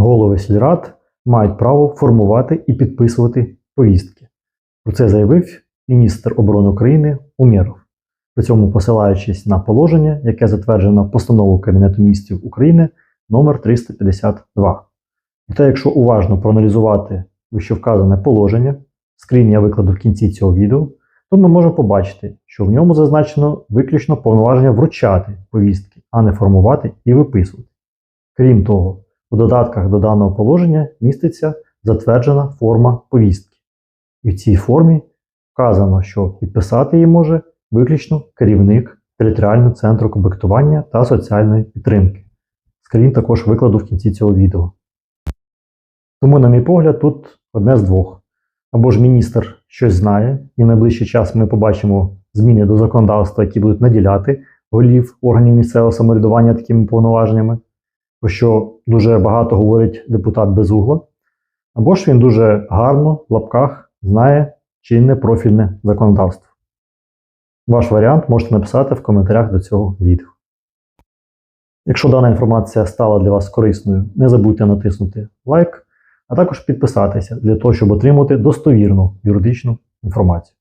Голови сільрад мають право формувати і підписувати повістки. Про це заявив міністр оборони України Умєров, при цьому посилаючись на положення, яке затверджено постановою Кабінету міністрів України номер 352. Проте, якщо уважно проаналізувати вищевказане положення, скрін я викладу в кінці цього відео, то ми можемо побачити, що в ньому зазначено виключно повноваження вручати повістки, а не формувати і виписувати. Крім того, у додатках до даного положення міститься затверджена форма повістки. І в цій формі вказано, що підписати її може виключно керівник територіального центру комплектування та соціальної підтримки. Скрін також викладу в кінці цього відео. Тому, на мій погляд, тут одне з двох. Або ж міністр щось знає, і в найближчий час ми побачимо зміни до законодавства, які будуть наділяти голів органів місцевого самоврядування такими повноваженнями, про що дуже багато говорить депутат Безугла, або ж він дуже гарно в лапках знає чинне профільне законодавство. Ваш варіант можете написати в коментарях до цього відео. Якщо дана інформація стала для вас корисною, не забудьте натиснути лайк, а також підписатися для того, щоб отримати достовірну юридичну інформацію.